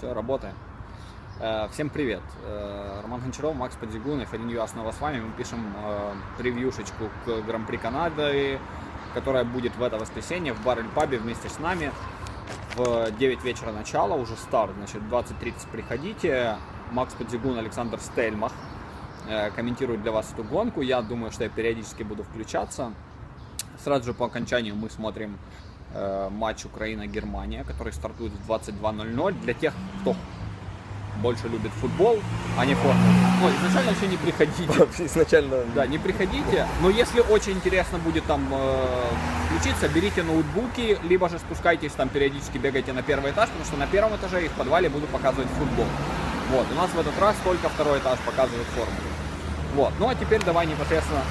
Все, работаем. Э, Всем привет. Э, Роман Гончаров, Макс Подзигунов, Один Ю снова с вами. Мы пишем э, превьюшечку к Гран-при Канады, которая будет в это воскресенье в бар пабе вместе с нами в 9 вечера начала, уже старт, значит, 20.30 приходите. Макс Подзигун, Александр Стельмах э, комментируют для вас эту гонку. Я думаю, что я периодически буду включаться. Сразу же по окончанию мы смотрим э, матч Украина-Германия, который стартует в 22.00. Для тех, кто больше любит футбол, а не формулу. Ну, изначально вообще не приходите. Изначально Да, не приходите. Но если очень интересно будет там э, включиться, берите ноутбуки, либо же спускайтесь там периодически бегайте на первый этаж, потому что на первом этаже и в подвале буду показывать футбол. Вот, у нас в этот раз только второй этаж показывает формулу. Вот, ну а теперь давай непосредственно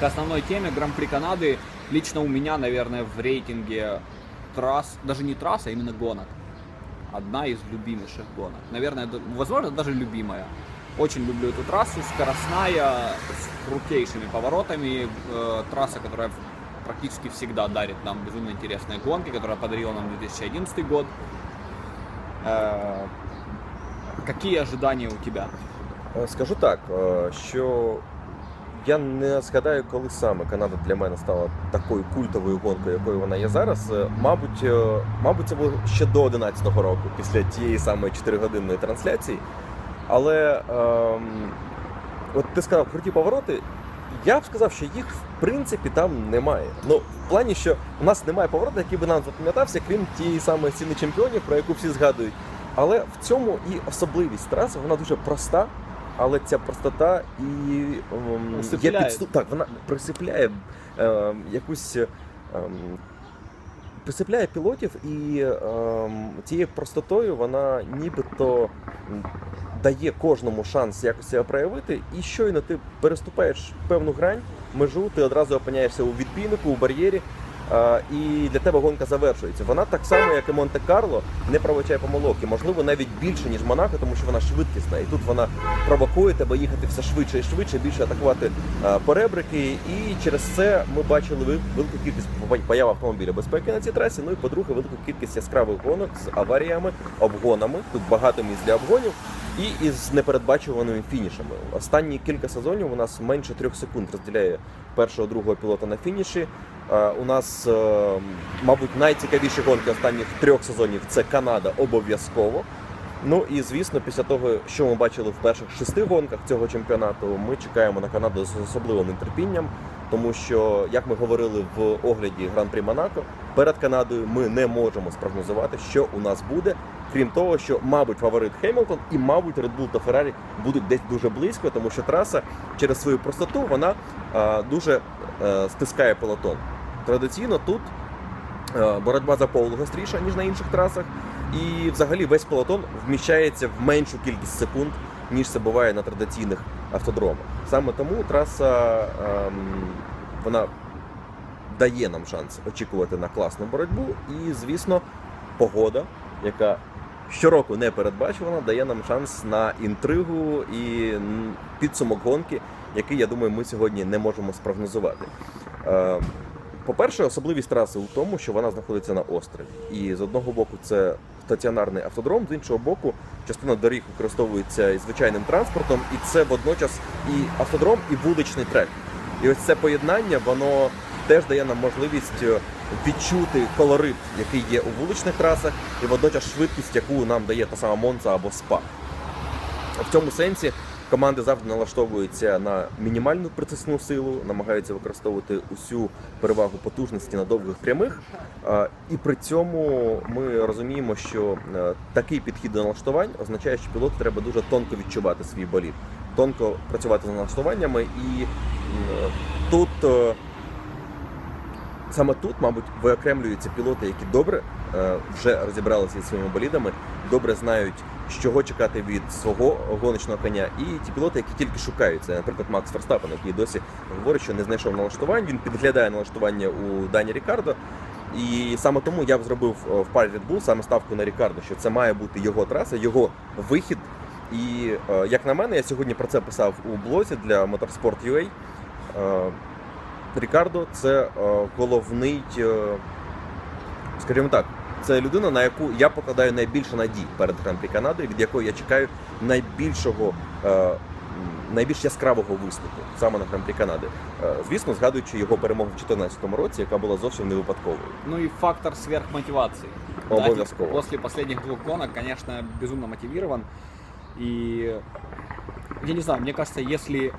к основной теме Гран-при Канады. Лично у меня, наверное, в рейтинге трасс, даже не трасс, а именно гонок. Одна из любимейших гонок. Наверное, возможно, даже любимая. Очень люблю эту трассу, скоростная, с крутейшими поворотами. Э, трасса, которая практически всегда дарит нам безумно интересные гонки, которая подарила нам 2011 год. Э, какие ожидания у тебя? Е, скажу так, е, що я не згадаю, коли саме Канада для мене стала такою культовою гонкою, якою вона є зараз. Е, Мабуть, е, мабуть, це було ще до 11-го року, після тієї самої 4-годинної трансляції. Але ем, от ти сказав круті повороти. Я б сказав, що їх в принципі там немає. Ну, в плані, що у нас немає повороту, який би нам запам'ятався, крім тієї самої стіни чемпіонів, про яку всі згадують. Але в цьому і особливість траси, вона дуже проста, але ця простота і ем, є підступ. Так, вона присипляє ем, якусь. Ем, присипляє пілотів, і ем, цією простотою вона нібито дає кожному шанс якось себе проявити, і щойно ти переступаєш певну грань, межу, ти одразу опиняєшся у відбійнику, у бар'єрі. І для тебе гонка завершується. Вона так само, як і Монте-Карло, не провочає помилок. І, можливо, навіть більше, ніж Монако, тому що вона швидкісна. І тут вона провокує тебе їхати все швидше і швидше, більше атакувати поребрики. І через це ми бачили вел- велику кількість появ автомобіля безпеки на цій трасі. Ну і по-друге, велику кількість яскравих гонок з аваріями, обгонами. Тут багато місць для обгонів. І із непередбачуваними фінішами. Останні кілька сезонів у нас менше трьох секунд розділяє першого другого пілота на фініші. Е, У нас, е, мабуть, найцікавіші гонки останніх трьох сезонів це Канада обов'язково. Ну і звісно, після того, що ми бачили в перших шести гонках цього чемпіонату, ми чекаємо на Канаду з особливим нетерпінням, тому що, як ми говорили в огляді Гран-прі Монако, перед Канадою ми не можемо спрогнозувати, що у нас буде. Крім того, що, мабуть, фаворит Хемілтон і, мабуть, Red Bull та Феррарі будуть десь дуже близько, тому що траса через свою простоту вона е, дуже е, стискає пелотон. Традиційно тут боротьба за пол гостріша, ніж на інших трасах, і взагалі весь пелотон вміщається в меншу кількість секунд, ніж це буває на традиційних автодромах. Саме тому траса ем, вона дає нам шанс очікувати на класну боротьбу, і, звісно, погода, яка щороку не передбачувана, дає нам шанс на інтригу і підсумок гонки, який, я думаю, ми сьогодні не можемо спрогнозувати. Е, По-перше, особливість траси у тому, що вона знаходиться на острові. І з одного боку це стаціонарний автодром, з іншого боку, частина доріг використовується звичайним транспортом, і це водночас і автодром, і вуличний трек. І ось це поєднання, воно теж дає нам можливість е, відчути колорит, який є у вуличних трасах, і водночас швидкість, яку нам дає та сама Монца або СПА. В цьому сенсі команди завжди налаштовуються на мінімальну притисну силу, намагаються використовувати усю перевагу потужності на довгих прямих. І при цьому ми розуміємо, що е, такий підхід до налаштувань означає, що пілоту треба дуже тонко відчувати свій болід, тонко працювати з налаштуваннями. І тут е, саме тут, мабуть, виокремлюються пілоти, які добре е, вже розібралися зі своїми болідами, добре знають, чого чекати від свого гоночного коня, і ті пілоти, які тільки шукають. Це, наприклад, Макс Ферстапен, який досі говорить, що не знайшов налаштувань. Він підглядає налаштування у Дані Рікардо. І саме тому я б зробив е, в парі Red Bull саме ставку на Рікардо, що це має бути його траса, його вихід. І е, як на мене, я сьогодні про це писав у блозі для Motorsport.ua. Рікардо це е, головний, е, скажімо так, Це людина, на яку я покладаю найбільше надій перед Гран-прі Канади, від якої я чекаю найбільшого. е, Найбільш яскравого виступу саме на Гран-прі Канади. Звісно, згадуючи його перемогу в 2014 році, яка була зовсім не випадковою. Ну и фактор сверхмотивации. Обовязково. После последних двух гонок, конечно, безумно мотивирован. И я не знаю, мне кажется, если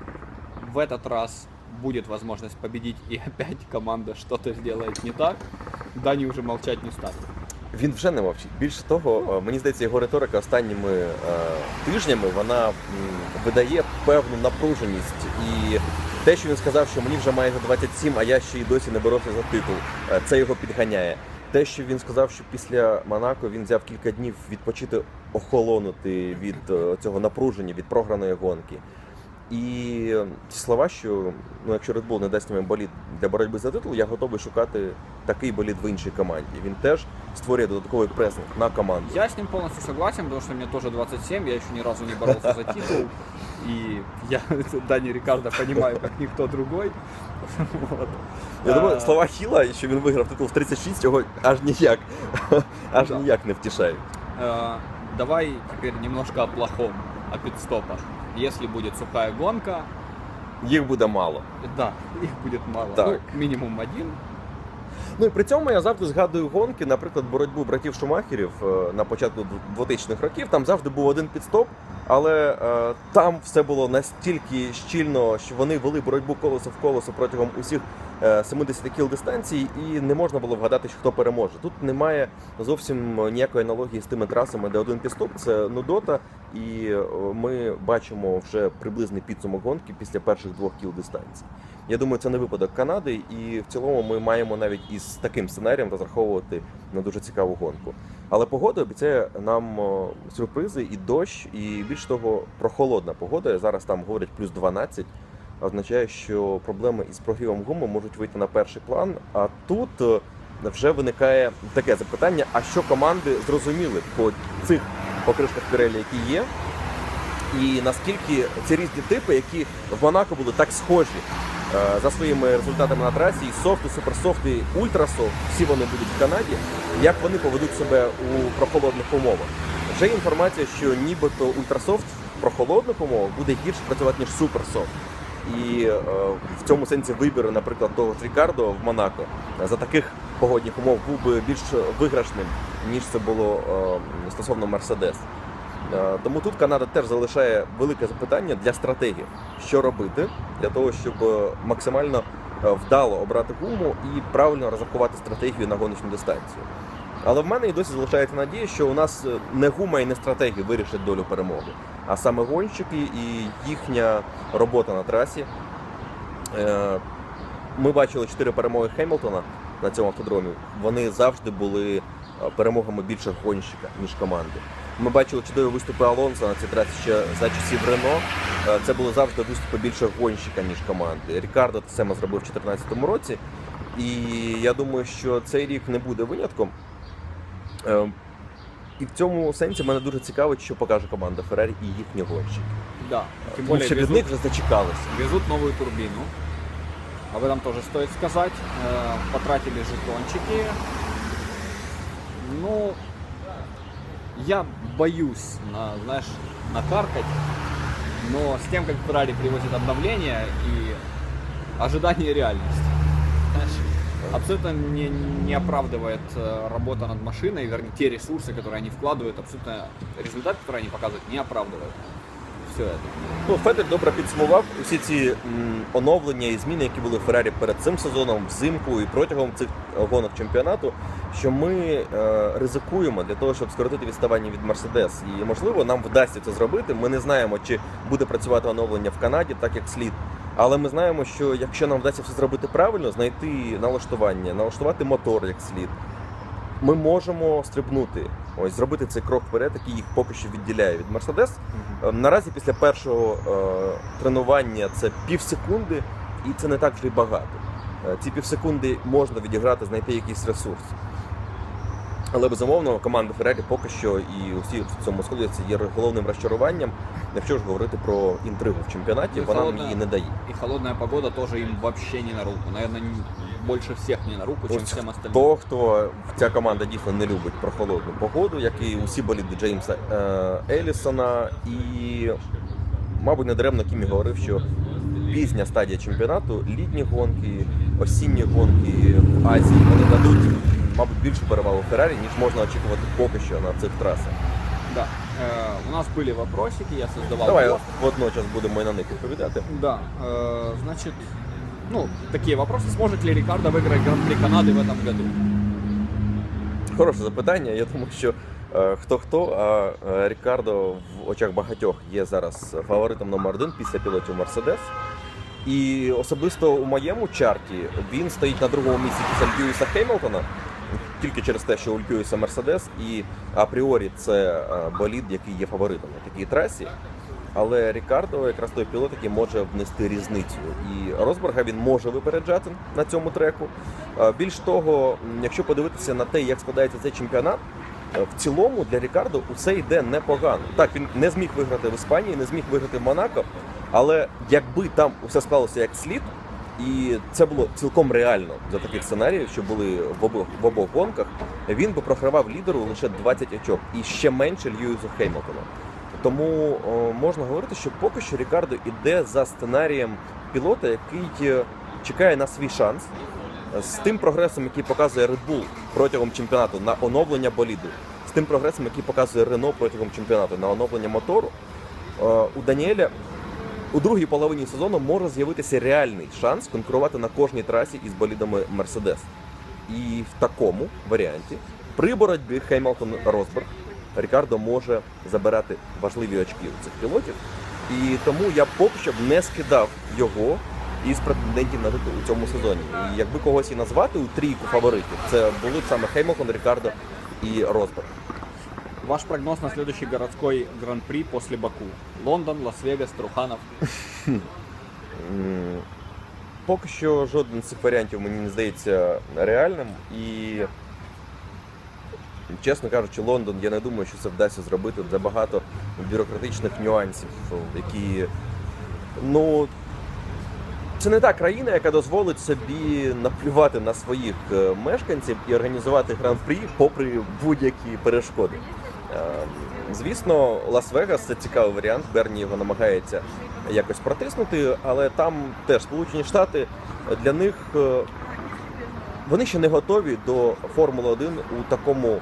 в этот раз будет возможность победить и опять команда что-то сделает не так, Дани уже молчать не станет. Він вже не мовчить. Більше того, е, мені здається, його риторика останніми е, тижнями вона видає певну напруженість. І те, що він сказав, що мені вже майже 27, а я ще й досі не боровся за титул, е, це його підганяє. Те, що він сказав, що після Монако він взяв кілька днів відпочити, охолонути від е, цього напруження, від програної гонки. І е, ці слова, що ну, якщо Red Bull не дасть мені болід для боротьби за титул, я готовий шукати такий болід в іншій команді. Він теж створює додатковий пресинг на команду. Я с ним полностью согласен, потому что мне тоже 27, я еще ни разу не боролся за титул. И я Дани Рикардо понимаю, как никто другой. Вот. Я думаю, слова Хіла, що він виграв титул в 36, його аж ніяк, аж Да. ніяк не втішають. Э, Давай теперь немножко о плохом, о пидстопах. Если будет сухая гонка, Їх буде мало. да, їх буде мало. Так. Ну, мінімум один. Ну і при цьому я завжди згадую гонки, наприклад, боротьбу братів Шумахерів е, на початку 2000-х років. Там завжди був один підстоп, але е, там все було настільки щільно, що вони вели боротьбу колесо в колесо протягом усіх е, 70 кіл дистанції, і не можна було вгадати, хто переможе. Тут немає зовсім ніякої аналогії з тими трасами, де один підстоп це нудота, і е, ми бачимо вже приблизний підсумок гонки після перших двох кіл дистанції. Я думаю, це не випадок Канади, і в цілому ми маємо навіть із таким сценарієм розраховувати на дуже цікаву гонку. Але погода обіцяє нам сюрпризи і дощ, і більш того, прохолодна погода. Зараз там говорять плюс 12, означає, що проблеми із прогрівом гуми можуть вийти на перший план. А тут е, вже виникає таке запитання: а що команди зрозуміли по цих покришках Pirelli, які є? І наскільки ці різні типи, які в Монако були так схожі е, за своїми результатами на трасі, і софт, і суперсофт, і ультрасофт, всі вони будуть в Канаді, як вони поведуть себе у прохолодних умовах. Вже є інформація, що нібито ультрасофт в прохолодних умовах буде гірше працювати, ніж суперсофт. І е, в цьому сенсі вибір, наприклад, того ж Рікардо в Монако е, за таких погодних умов був би більш виграшним, ніж це було е, стосовно Мерседес. Е, Тому тут Канада теж залишає велике запитання для стратегів, що робити для того, щоб е, максимально е, вдало обрати гуму і правильно розрахувати стратегію на гоночну дистанцію. Але в мене і досі залишається надія, що у нас не гума і не стратегії вирішать долю перемоги, а саме гонщики і їхня робота на трасі. Ми бачили чотири перемоги Хемілтона на цьому автодромі. Вони завжди були перемогами більше гонщика, ніж команди. Ми бачили чудові виступи Алонса на цій трасі ще за часів Рено. Е, Це були завжди виступи більше гонщика, ніж команди. Рікардо те саме зробив у 2014 році. І я думаю, що цей рік не буде винятком. Е, І в цьому сенсі мене дуже цікавить, що покаже команда Феррарі і їхні гонщики. Да. Тем Тому более що від них вже зачекалися. везут новую турбину. Об этом тоже стоит сказать. Э, Потратили жетончики. Ну, я боюсь, на, знаешь, накаркать, но с тем, как Ferrari привозит обновления и ожидание и реальность. Знаешь, абсолютно не, не оправдывает э, работа над машиной, вернее, те ресурсы, которые они вкладывают, абсолютно результат, который они показывают, не оправдывает все это. Ну, Фетель добре підсумував усі ці м, оновлення і зміни, які були в Феррарі перед цим сезоном, взимку і протягом цих гонок чемпіонату, що ми е, ризикуємо для того, щоб скоротити відставання від Мерседес. І можливо нам вдасться це зробити. Ми не знаємо, чи буде працювати оновлення в Канаді так, як слід. Але ми знаємо, що якщо нам вдасться все зробити правильно, знайти налаштування, налаштувати мотор як слід, ми можемо стрибнути, ось зробити цей крок вперед, який їх поки що відділяє від Мерседес. Е, Наразі після першого е, тренування це пів секунди, і це не так вже й багато. Е, ці пів секунди можна відіграти, знайти якийсь ресурс. Але безумовно команда Феррарі поки що і усі в цьому сходяться є головним розчаруванням. Якщо ж говорити про інтригу в чемпіонаті, Ну, вона нам холодна. її не дає. И холодная погода тоже им вообще не на руку. Наверное, больше всех мне на руку, чем Ось всем остальным. Хто, хто ця команда дійсно не любить прохолодну погоду, як і усі боліди Джеймса е, Елісона. І, мабуть, недаремно Кімі говорив, що пізня стадія чемпіонату, літні гонки, осінні гонки в Азії вони дадуть, мабуть, більшу перевагу Феррарі, ніж можна очікувати поки що на цих трасах. Да. Э, у нас были вопросики, я создавал Давай пост. водночас будемо і на них відповідати. Да, э, значит, ну, такие вопросы. Сможет ли Рикардо выиграть Гран-при Канады в этом году? Хороше запитання. Я думаю, що е, хто хто, а е, Рікардо в очах багатьох є зараз фаворитом номер один після пілотів Мерседес. І особисто у моєму чарті він стоїть на другому місці після Льюіса Хеймлтона, тільки через те, що у Льюіса Мерседес, і апріорі це е, болід, який є фаворитом на такій трасі. Але Рікардо якраз той пілот, який може внести різницю. І Росберга він може випереджати на цьому треку. Більш того, якщо подивитися на те, як складається цей чемпіонат, е, в цілому для Рікардо усе йде непогано. Так, він не зміг виграти в Іспанії, не зміг виграти в Монако, але якби там усе склалося як слід, і це було цілком реально за таких сценаріїв, що були в обох, в обох гонках, він би програвав лідеру лише 20 очок і ще менше Льюісу Хеймлтону. Тому можна говорити, що поки що Рікардо іде за сценарієм пілота, який е, чекає на свій шанс з тим прогресом, який показує Red Bull протягом чемпіонату на оновлення боліду, з тим прогресом, який показує Renault протягом чемпіонату на оновлення мотору, е, у Даніеля у другій половині сезону може з'явитися реальний шанс конкурувати на кожній трасі із болідами Mercedes. І в такому варіанті при боротьбі Хеймлтон Росберг Рікардо може забирати важливі очки у цих пілотів. І тому я поки що не скидав його із претендентів на титул у цьому сезоні. І якби когось і назвати у трійку фаворитів, це були б саме Хеймлтон, Рікардо і Росберг. Ваш прогноз на следующий городской Гран-при после Баку? Лондон, Лас-Вегас, Труханов. Поки що жоден з цих варіантів мені не здається реальним. І, чесно кажучи, Лондон, я не думаю, що це вдасться зробити. Забагато бюрократичних нюансів, які. Ну, це не та країна, яка дозволить собі наплювати на своїх е, мешканців і організувати гран-прі попри будь-які перешкоди. Ем, Звісно, Лас-Вегас це цікавий варіант. Берні його намагається якось протиснути, але там теж Сполучені Штати для них е, вони ще не готові до Формули 1 у такому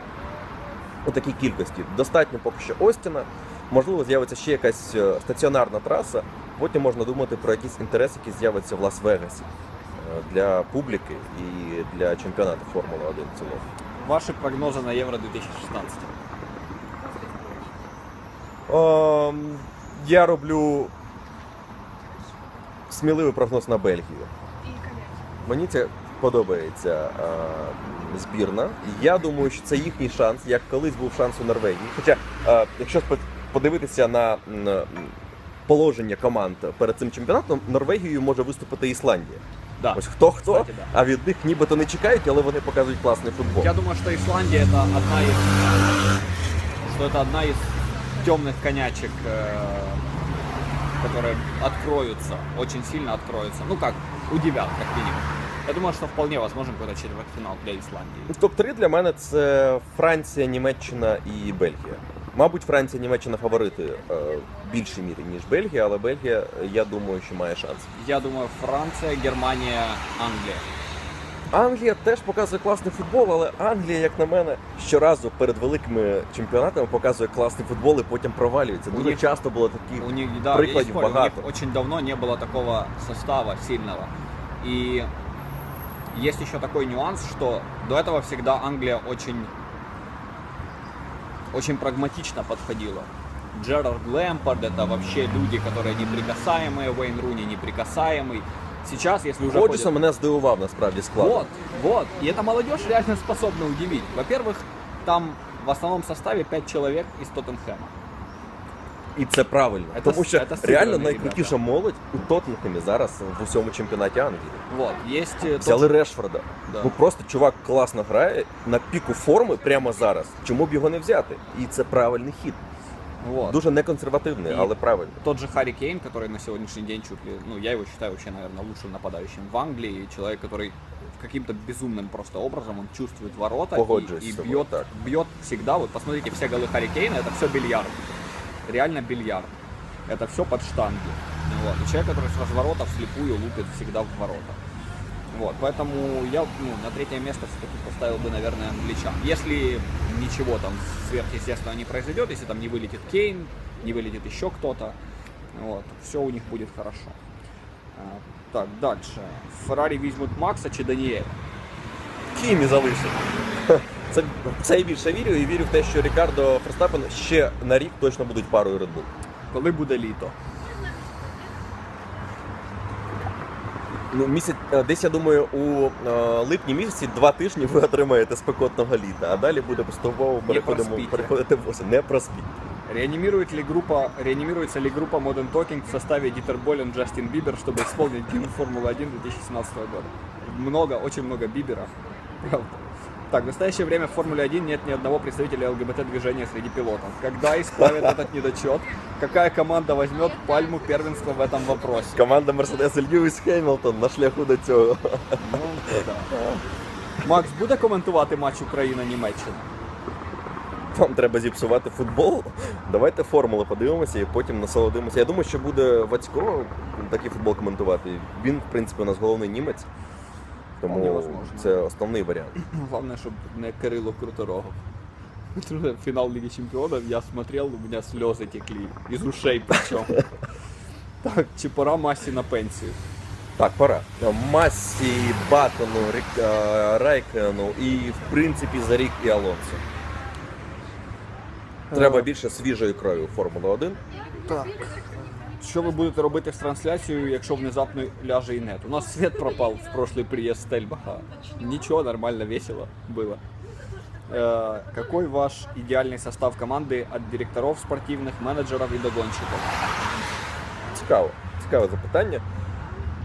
у такій кількості. Достатньо поки що Остіна. Можливо, з'явиться ще якась е, стаціонарна траса. Потім можна думати про якийсь інтерес, який з'явиться в Лас-Вегасі е, для публіки і для чемпіонату Формули 1 в цілому. Ваши прогнозы на Евро 2016. Ем, я роблю сміливий прогноз на Бельгію. Мені це подобається е, збірна. Я думаю, що це їхній шанс, як колись був шанс у Норвегії. Хоча, е, якщо спо- подивитися на м, м, положення команд перед цим чемпіонатом, Норвегією може виступити Ісландія. Да. Ось хто хто, Кстати, да. а від них нібито не чекають, але вони показують класний футбол. Я думаю, что Исландия это одна из, что это одна из темных конячек, э, которые откроются, очень сильно откроются. Ну как, удивят, как минимум. Я думаю, что вполне возможен какой-то четвертьфинал для Исландии. Топ-3 для мене це Франція, Німеччина і Бельгія. Мабуть, Франція, Німеччина фаворити е, в більшій мірі, ніж Бельгія, але Бельгія, я думаю, що має шанс. Я думаю, Франция, Германия, Англия. Англія теж показує класний футбол, але Англія, як на мене, щоразу перед великими чемпіонатами показує класний футбол і потім провалюється. Дуже них- часто було такі. У них, да, Прикладів спорю, у них багато. очень давно не было такого состава сильного. И есть еще такой нюанс, что до этого всегда Англия очень, очень прагматично подходила. Джерард Лэмпорд это вообще люди, которые неприкасаемые, Уэйн Руни неприкасаемый. Сейчас, если уже ходят- мене здивував насправді склад. Вот, вот. И эта молодежь реально способна удивить. Во-первых, там в основном составе 5 человек из Тоттенхэма. І це правильно. Це- тому що це супер, реально ребята. найкрутіша молодь у Тоттенхемі зараз в усьому чемпіонаті Англії. Вот, есть э, тот Взяли Решфорда. Да. Ну просто чувак класно грає на піку форми прямо зараз. Чому б його не взяти? І це правильний хід. Вот. Дуже неконсервативний, І- але правильний. Тот же Харри Кейн, который на сегодняшний день чуть ли, ну, я его считаю вообще, наверное, лучшим нападающим в Англии. И человек, который каким-то безумным просто образом, он чувствует ворота и, Погоджуюсь и с тобой, бьет, так. бьет всегда. Вот посмотрите, все голы Харри Кейна, это все бильярд. Реально бильярд. Это все под штанги. Вот. И человек, который с разворота вслепую лупит всегда в ворота. Вот, поэтому я ну, на третье место все-таки поставил бы, наверное, англичан. Если ничего там сверхъестественного не произойдет, если там не вылетит Кейн, не вылетит еще кто-то, вот, все у них будет хорошо. А, Так, дальше. Феррари візьмуть Макса чи Даніеля? Кімі залишить. Це, це я більше вірю і вірю в те, що Рікардо Ферстапен ще на рік точно будуть парою Red Bull. Коли буде літо? Ну, місяць, е, десь я думаю, у е, липні місяці два тижні ви отримаєте спекотного літа, а далі буде поступово переходимо переходити в осінь. Не проспіть. Реанимирует ли группа, реанимируется ли группа Modern Talking в составе Дитер Болен, Джастин Бибер, чтобы исполнить гимн Формулы-1 2017 года? Много, очень много Бибера. Правда. Так, в настоящее время в Формуле 1 нет ни одного представителя ЛГБТ-движения среди пилотов. Когда исправят этот недочет? Какая команда возьмет пальму первенства в этом вопросе? Команда Mercedes Льюіс Хемілтон на шляху до цього. Ну, да. Макс буде коментувати матч Україна-Німеччина? Вам треба зіпсувати футбол. Давайте формули подивимося і потім насолодимося. Я думаю, що буде Вацько такий футбол коментувати. Він, в принципі, у нас головний німець. Тому це основний варіант. Главное, чтобы не Кирилло Круторогов. Финал Лиги Чемпионов я смотрел, у меня слезы текли. Из ушей причем. Так, чи пора Масі на пенсію? Так, пора. Массі, Баттону, Рік, е, Райкену і, в принципі, за рік і Алонсо. Треба Е. більше свіжої крові у Формулу 1. Так Що ви будете робити з трансляцією, якщо внезапно ляже інет? У нас свет пропал в прошлый приезд Стельбаха. Ничего, нормально, весело было. Э, какой ваш идеальный состав команды от директоров спортивных, менеджеров и догонщиков? Цікаво. Цікаве запитання.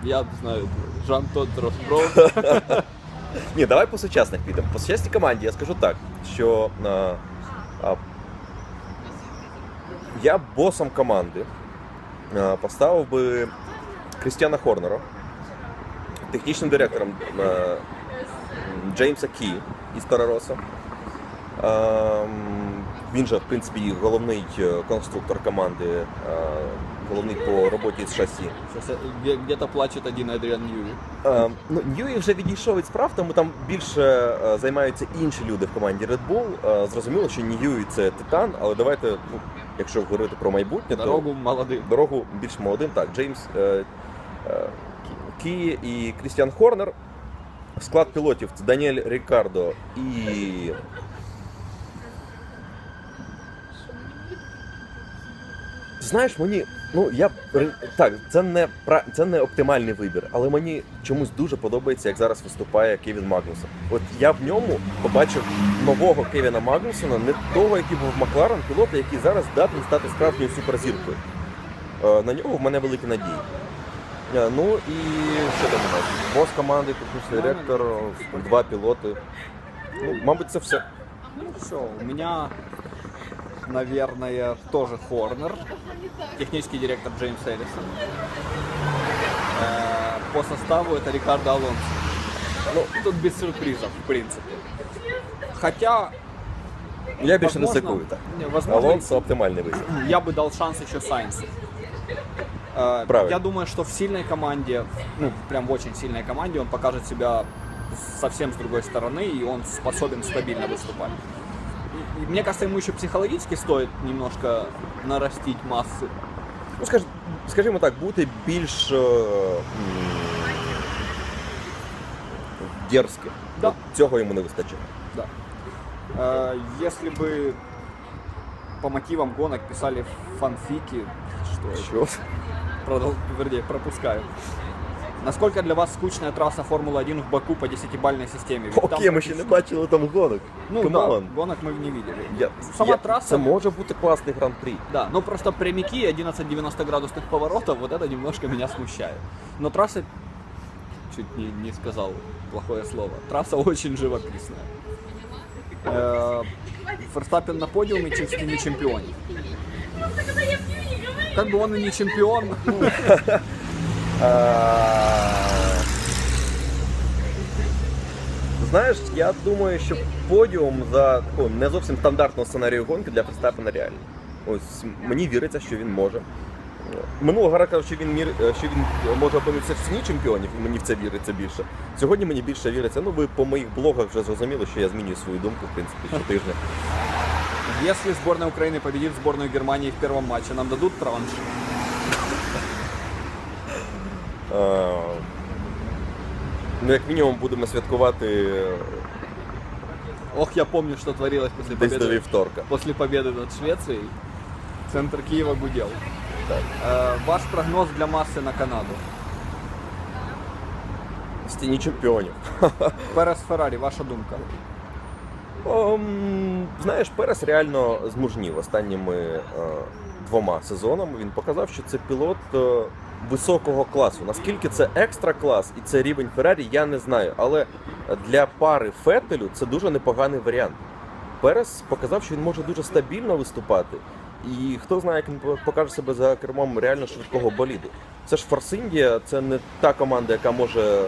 Я знаю, Жан Тот Росбро. Ні, давай по сучасних підемо. По сучасній команді я скажу так, що а, а, я б босом команди а, поставив би Крістіана Хорнера, технічним директором Джеймса Кі із Торароса. А, м, він же, в принципі, головний е, конструктор команди, головний по роботі з шасі. Где-то плачет один Адриан Ньюи. Е, ну, Ньюї вже відійшов від справ, тому там більше е, займаються інші люди в команді Red Bull. Е, зрозуміло, що Ньюї це титан, але давайте, ну, якщо говорити про майбутнє, Дорогу то... то дорогу більш молодим. Так, Джеймс е, е, Кі і Крістіан Хорнер. Склад пілотів це Даніель Рікардо і. Знаєш, мені, ну я так, це не пра- це не оптимальний вибір, але мені чомусь дуже подобається, як зараз виступає Кевін Магнусон. От я в ньому побачив нового Кевіна Магнусона, не того, який був Макларен, пілота, який зараз здатний стати справжньою суперзіркою. Е, На нього в мене великі надії. Е, Ну і що там у нас? Бос команди, технічний директор, два пілоти. Ну, мабуть, це все. Ну все, у меня, наверное, тоже Хорнер, технический директор Джеймс Эллисон. Э, По составу это Рикардо Алонсо. Ну, тут без сюрпризов, в принципе. Хотя, Я більше возможно, возможно, Алонсо оптимальний вибір. я бы дал шанс еще Сайнсу. Э, Правильно. Я думаю, что в сильной команде, ну, прям в очень сильной команде, он покажет себя совсем с другой стороны, и он способен стабильно выступать. И- и мне кажется, ему еще психологически стоит немножко нарастить массы. Ну, скаж, скажімо так, бути більш е, м, дерзким. Да. От Цього йому не вистачає. Да. Э, Если бы по мотивам гонок писали фанфики, что это? Що? Продол... Вернее, пропускаю. Насколько для вас скучная трасса Формулы-1 в Баку по 10-бальной системе? Ведь там Окей, ми ще не бачили там гонок. Ну да, гонок мы не видели. Я, Сама я, трасса- Це може бути класний гран-прі. Да, но просто прямики 11 90 градусных поворотов, вот это немножко меня смущает. Но трасса, чуть не, не сказал плохое слово, трасса очень живописная. Э, Ферстаппен на подиуме чи в стене чемпионов? Как бы он и не чемпион. Е, Знаєш, я думаю, що подіум за такого не зовсім стандартного сценарію гонки для Ферстапена реальний. Ось мені віриться, що він може. Минулого казав, що він мір, що він може опинитися в сні чемпіонів, і мені в це віриться більше. Сьогодні мені більше віриться. Ну, ви по моїх блогах вже зрозуміли, що я змінюю свою думку, в принципі, щотижня. Если сборная Украины победит сборную Германии в первом матче, нам дадут транш. Е, Ну, як мінімум, будемо святкувати Ох, я помню, что творилось после десь до победы, вівторка. после победы над Швецией. Центр Киева гудел. Так. Э, ваш прогноз для массы на Канаду. В стіні чемпіонів. Перес Феррари, ваша думка. Ом, знаєш, Перес реально змужнів останніми е, двома сезонами. Він показав, що це пілот е, високого класу. Наскільки це екстра клас і це рівень Феррарі, я не знаю. Але для пари Феттелю це дуже непоганий варіант. Перес показав, що він може дуже стабільно виступати. І хто знає, як він покаже себе за кермом реально швидкого боліду. Це ж Форсіндія, це не та команда, яка може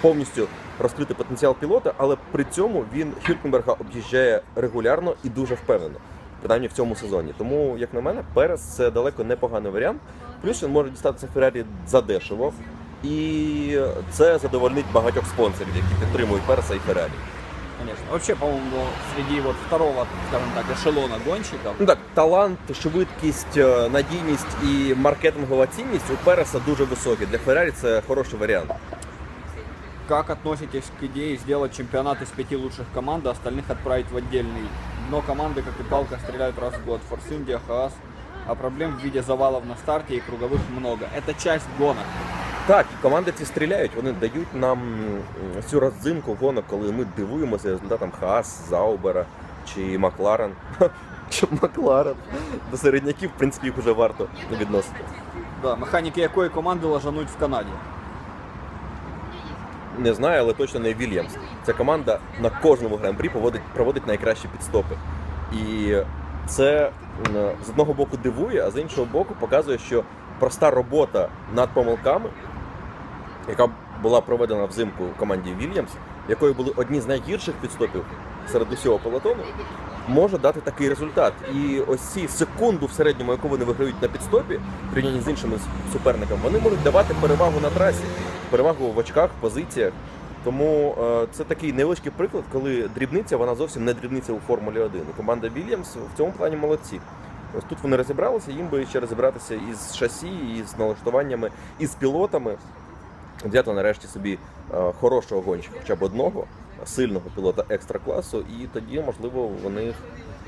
повністю розкрити потенціал пілота, але при цьому він Хюркенберга об'їжджає регулярно і дуже впевнено, принаймні в цьому сезоні. Тому, як на мене, Перес це далеко непоганий варіант. Плюс він може дістатися Феррарі задешево, і це задовольнить багатьох спонсорів, які підтримують Переса і Феррарі. Конечно. Вообще, по-моему, среди вот второго, скажем так, эшелона гонщиков, Ну так, талант, швидкість, е, надійність і маркетингова цінність у Переса дуже високі. Для Феррарі це хороший варіант. как относитесь к идее сделать чемпионат из пяти лучших команд, а остальных отправить в отдельный? Дно команды, как и палка, стреляют раз в год. Форс Индия, Хаас. А проблем в виде завалов на старте и круговых много. Это часть гонок. Так, і команди ці стріляють, вони дають нам цю роззинку гонок, коли ми дивуємося результатам Хаас, Заубера чи Макларен. Чи Макларен. До середняків, в принципі, їх вже варто відносити. Да, механики якої команди лажануть в Канаді? Не знаю, але точно не Вільямс. Ця команда на кожному гран-прі проводить, проводить найкращі підстопи. І це з одного боку дивує, а з іншого боку показує, що проста робота над помилками, яка була проведена взимку в команді Вільямс, якої були одні з найгірших підстопів серед усього пелотону, може дати такий результат. І ось ці секунду в середньому, яку вони виграють на підстопі, порівнянні з іншими суперниками, вони можуть давати перевагу на трасі, перевагу в очках, позиціях. Тому е, це такий невеличкий приклад, коли дрібниця вона зовсім не дрібниця у Формулі 1. І команда Вільямс в цьому плані молодці. Ось тут вони розібралися, їм би ще розібратися із шасі, із налаштуваннями, із пілотами. Взяти нарешті собі е, хорошого гонщика, хоча б одного, сильного пілота екстра класу, і тоді, можливо, у них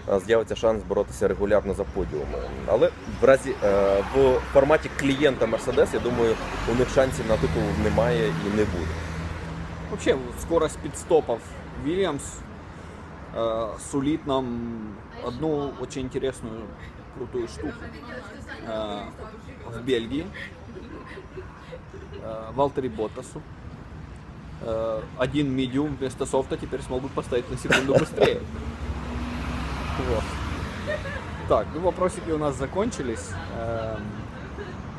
е, з'явиться шанс боротися регулярно за подіуми. Але в разі в форматі клієнта Mercedes, я думаю, у них шансів на титул немає і не буде. Вообще, скорость пидстопов Вильямс э, сулит нам одну очень интересную, крутую штуку. Э, в Бельгии э, Валтери Боттасу э, один медиум вместо софта теперь смогут поставить на секунду быстрее. Вот. Так, ну вопросики у нас закончились. Эм,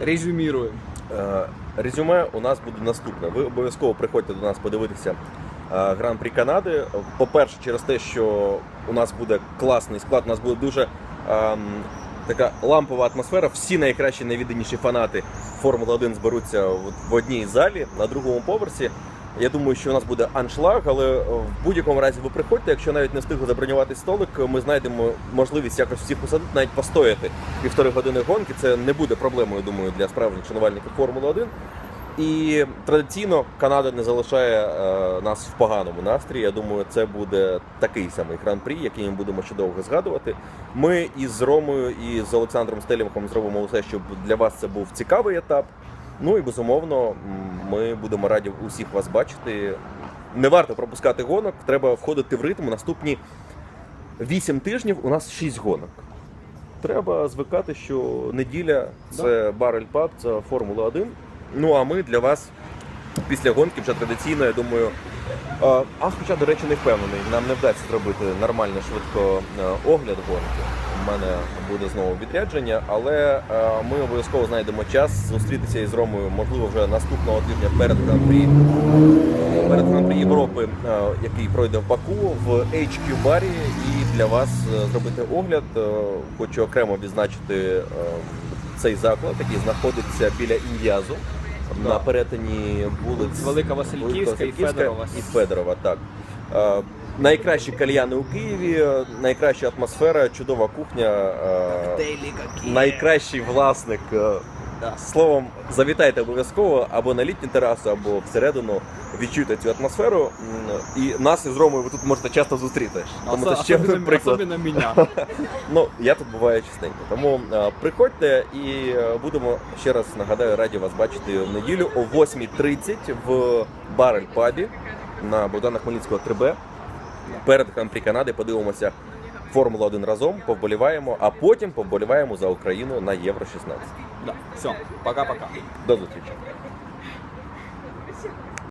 Резюмируем. Е, Резюме у нас буде наступне. Ви обов'язково приходьте до нас подивитися е, Гран-прі Канади. По-перше, через те, що у нас буде класний склад, у нас буде дуже ем, така лампова атмосфера. Всі найкращі найвідданіші фанати Формули 1 зберуться в в одній залі на другому поверсі. Я думаю, що у нас буде аншлаг, але е, в будь-якому разі ви приходьте. Якщо навіть не встигли забронювати столик, ми знайдемо можливість якось всіх посадити, навіть постояти півтори години гонки. Це не буде проблемою, думаю, для справжніх шанувальників Формули 1. І традиційно Канада не залишає е, нас в поганому настрої. Я думаю, це буде такий самий гран-прі, який ми будемо ще довго згадувати. Ми із Ромою і з Олександром Стелімком зробимо все, щоб для вас це був цікавий етап. Ну і безумовно, ми будемо раді усіх вас бачити. Не варто пропускати гонок, треба входити в ритм. Наступні 8 тижнів у нас 6 гонок. Треба звикати, що неділя це барель паб, це Формула 1. Ну а ми для вас після гонки вже традиційно, я думаю. А, хоча, до речі, не впевнений, нам не вдасться зробити нормально швидко огляд гонки. В мене буде знову відрядження, але е, ми обов'язково знайдемо час зустрітися із Ромою, можливо, вже наступного тижня перед гран-прі перед гран-прі Європи, е, який пройде в Баку в HQ барі, і для вас е, зробити огляд. Хочу окремо відзначити цей заклад, який знаходиться біля Ін'язу. На перетині вулиць Велика Васильківська і Федорова. і Федорова, так. Найкращі кальяни у Києві, найкраща атмосфера, чудова кухня, е, найкращий власник. е, Да. Словом, завітайте обов'язково або на літню терасу, або всередину. Відчуйте цю атмосферу. І нас із Ромою ви тут можете часто зустріти. Тому це ще один приклад. меня. Ну, я тут буваю частенько. Тому е, приходьте і будемо ще раз нагадаю, раді вас бачити в неділю о 8.30 в Барель Пабі на Богдана Хмельницького 3Б. Перед Гран-прі Канади подивимося Формула 1 разом, повболіваємо, а потім повболіваємо за Україну на Євро 16. Да, все, пока-пока. До зустрічі.